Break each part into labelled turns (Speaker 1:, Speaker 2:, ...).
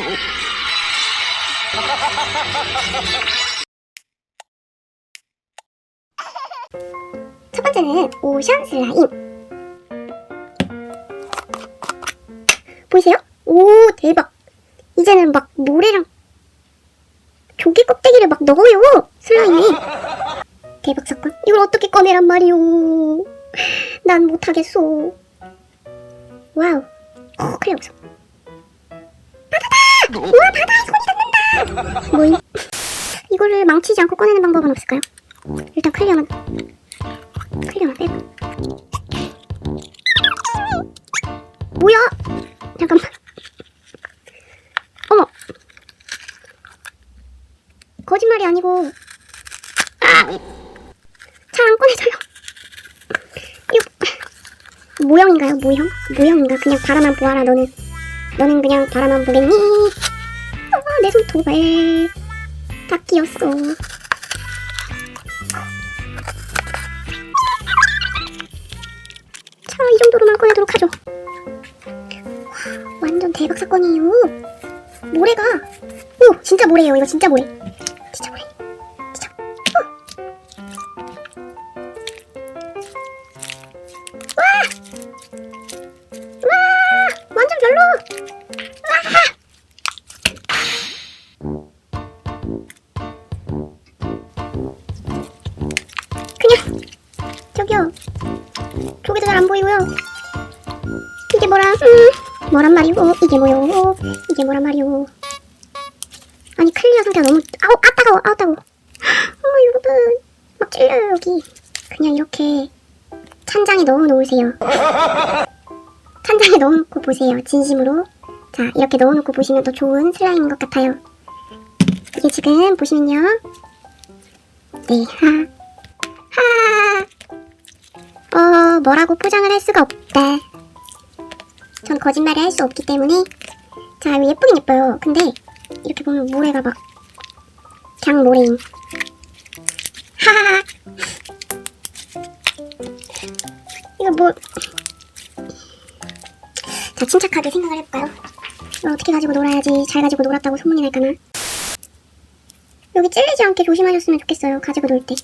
Speaker 1: 첫 번째는 오션 슬라임. 보이세요? 오, 대박. 이제는 막 모래랑 조개 껍데기를 막 넣어요. 슬라임에. 대박 사건. 이걸 어떻게 꺼내란 말이오. 난 못하겠어. 와우. 어, 그래. 바다다! 우와, 바다에 손이 닿는다! 뭐임? 이거를 망치지 않고 꺼내는 방법은 없을까요? 일단 클리어만 클리어만 빼고 뭐야? 잠깐만 어머 거짓말이 아니고 잘안 꺼내져요 이거 모형인가요 모형? 모형인가 그냥 바라만 보아라 너는 너는 그냥 바라만 보겠니? 손톱에 다 끼었어 자, 이 정도로만 꺼내도록 하죠. 와, 완전 대박 사건이에요. 모래가, 오, 진짜 모래예요. 이거 진짜 모래. 진짜 모래. 진짜. 어. 와! 와! 뭐란 말이오? 이게 뭐요? 이게 뭐란 말이오? 아니 클리어 상태가 너무 아우 아 따가워 아우 따가워. 어머 여러분 막 찔려요 여기. 그냥 이렇게 찬장에 넣어 놓으세요. 찬장에 넣어 놓고 보세요. 진심으로. 자 이렇게 넣어 놓고 보시면 더 좋은 슬라임인 것 같아요. 이게 지금 보시면요. 네 하. 하. 어, 뭐라고 포장을 할 수가 없다. 전 거짓말을 할 수 없기 때문에. 자, 예쁘긴 예뻐요. 근데, 이렇게 보면 모래가 막, 그냥 모래임. 하하하. 이거 뭐, 자, 침착하게 생각을 해볼까요? 이걸 어떻게 가지고 놀아야지 잘 가지고 놀았다고 소문이 날까나? 여기 찔리지 않게 조심하셨으면 좋겠어요. 가지고 놀 때.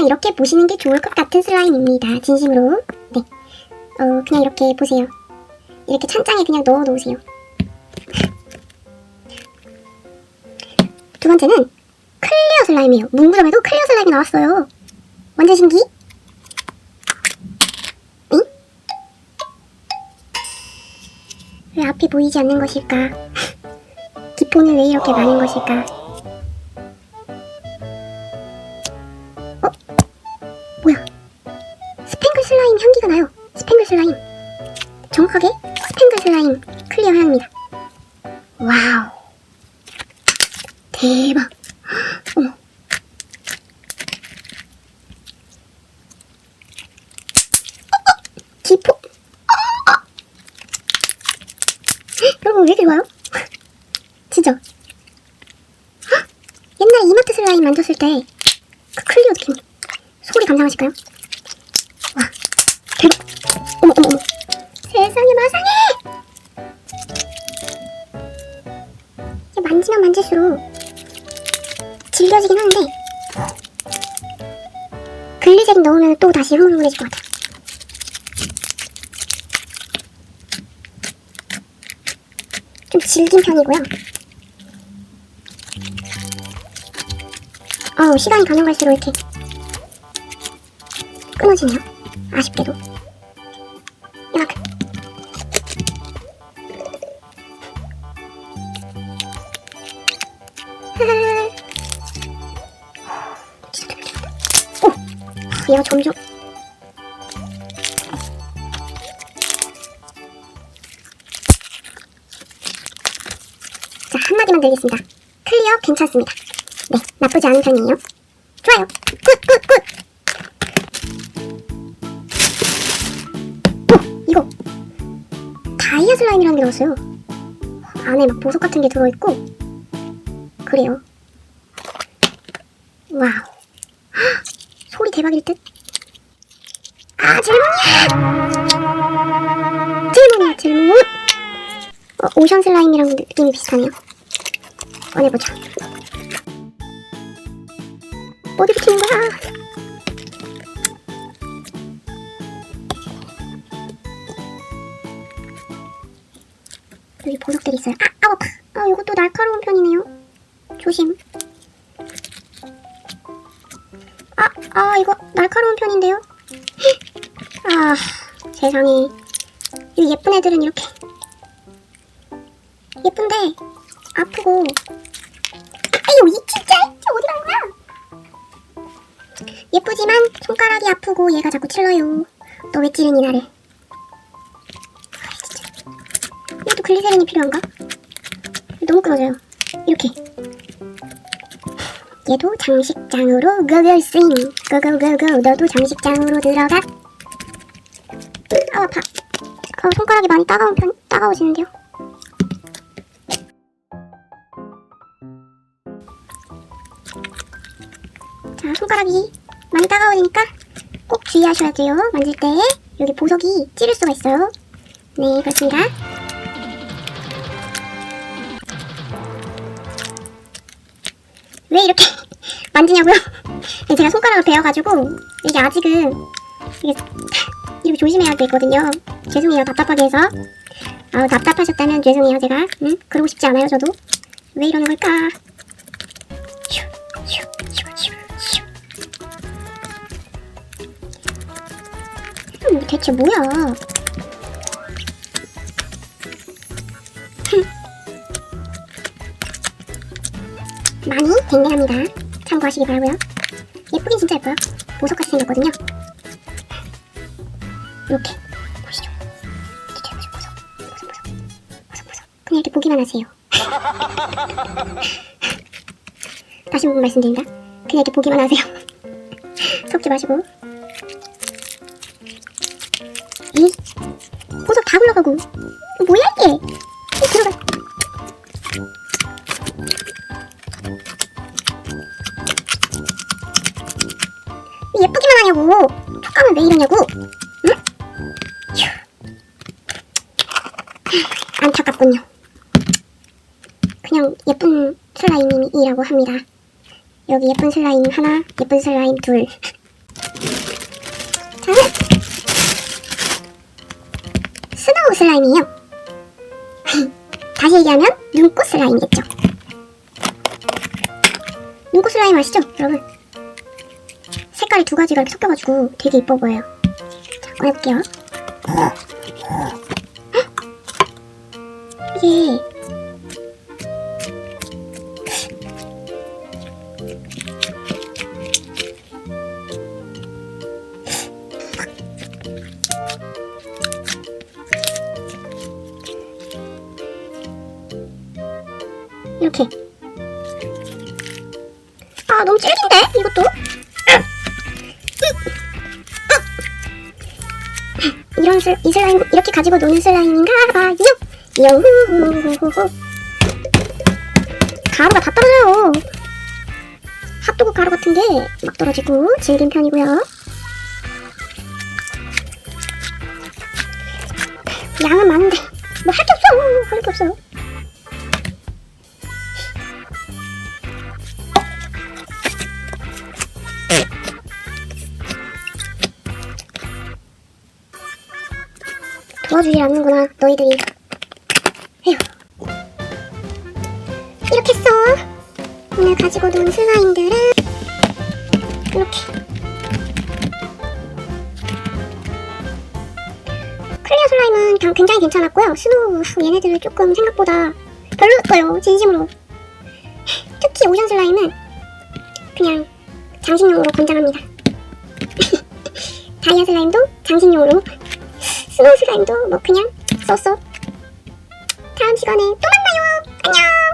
Speaker 1: 그냥 이렇게 보시는 게 좋을 것 같은 슬라임입니다. 진심으로. 네. 어, 그냥 이렇게 보세요. 이렇게 찬장에 그냥 넣어 놓으세요. 두 번째는 클리어 슬라임이에요. 문구점에도 클리어 슬라임이 나왔어요. 완전 신기? 응? 왜 앞이 보이지 않는 것일까? 기포는 왜 이렇게 많은 것일까? 슬라임. 정확하게 스팽글 슬라임 클리어 향입니다. 와우. 대박. 어머. 어, 어, 기포. 여러분 왜 이렇게 좋아요? 진짜 헉! 옛날에 이마트 슬라임 만졌을 때 그 클리어 느낌 소리 감상하실까요? 마상해 만지면 만질수록 질겨지긴 하는데 글리세린 넣으면 또 다시 흐물흐물해질 것 같아 좀 질긴 편이고요. 어우, 시간이 가면 갈수록 이렇게 끊어지네요. 아쉽게도. 얘가 점점. 자, 한마디만 드리겠습니다. 클리어 괜찮습니다. 네, 나쁘지 않은 편이에요. 좋아요. 굿, 굿, 굿! 오, 이거. 다이아 슬라임이라는 게 나왔어요. 안에 막 보석 같은 게 들어있고. 그래요. 와우. 헉, 소리 대박일 듯. 아, 질문이야! 질문이야, 질문! 어, 오션 슬라임이랑 느낌이 비슷하네요. 꺼내보자. 어디 붙이는 거야? 여기 보석들이 있어요. 아, 아우. 아, 이것도 날카로운 편이네요. 조심. 아, 아, 이거 날카로운 편인데요? 아, 세상에. 이 예쁜 애들은 이렇게. 예쁜데, 아프고. 아유, 이 진짜, 진짜 어디 간 거야? 예쁘지만 손가락이 아프고 얘가 자꾸 찔러요. 너 왜 찌르니 나를? 아, 진짜. 이것도 글리세린이 필요한가? 너무 끊어져요. 이렇게. 얘도 장식장으로 고고싱 고고고고. 너도 장식장으로 들어가. 아 아파 아 손가락이 많이 따가운 편 따가워지는데요? 자 손가락이 많이 따가워지니까 꼭 주의하셔야 돼요. 만질 때 여기 보석이 찌를 수가 있어요. 네 그렇습니다. 왜 이렇게 만지냐고요? 네, 제가 손가락을 베어가지고 이게 아직은 이게 이렇게 조심해야 되거든요. 죄송해요 답답하게 해서. 아우 답답하셨다면 죄송해요 제가. 응? 그러고 싶지 않아요 저도. 왜 이러는 걸까? 음, 대체 뭐야? 많이 댕댕합니다. 참고하시기 바라고요. 예쁘긴 진짜 예뻐요. 보석같이 생겼거든요. 이렇게 보시죠. 이렇게 보시죠. 보석, 보석, 보석, 보석, 보석. 그냥 이렇게 보기만 하세요. 다시 한번 말씀드립니다. 그냥 이렇게 보기만 하세요. 섞지 마시고. 이 보석 다 굴러가고. 뭐야 이게? 촉감은 왜 이러냐고? 응? 휴. 안타깝군요. 그냥 예쁜 슬라임이라고 합니다. 여기 예쁜 슬라임 하나 예쁜 슬라임 둘. 다음은 스노우 슬라임이에요. 다시 얘기하면 눈꽃 슬라임이겠죠. 눈꽃 슬라임 아시죠 여러분 색깔이 두 가지가 이렇게 섞여가지고 되게 이뻐 보여요. 자, 꺼내볼게요. 헉! 이게 이런 슬, 이 슬라임 이렇게 가지고 노는 슬라임인가 봐요. 여우후후후. 가루가 다 떨어져요. 핫도그 가루 같은 게 막 떨어지고 질긴 편이고요. 양은 많은데 뭐 할 게 없어. 할 게 없어 도와주질 않는구나 너희들이. 에휴. 이렇게 써 오늘 가지고 논 슬라임들은 이렇게. 클리어 슬라임은 굉장히 괜찮았고요. 스노우 얘네들은 조금 생각보다 별로였어요 진심으로. 특히 오션 슬라임은 그냥 장식용으로 권장합니다. 다이아 슬라임도 장식용으로 스노우 슬라임도. 뭐 그냥 쏘쏘 다음 시간에 또 만나요. 안녕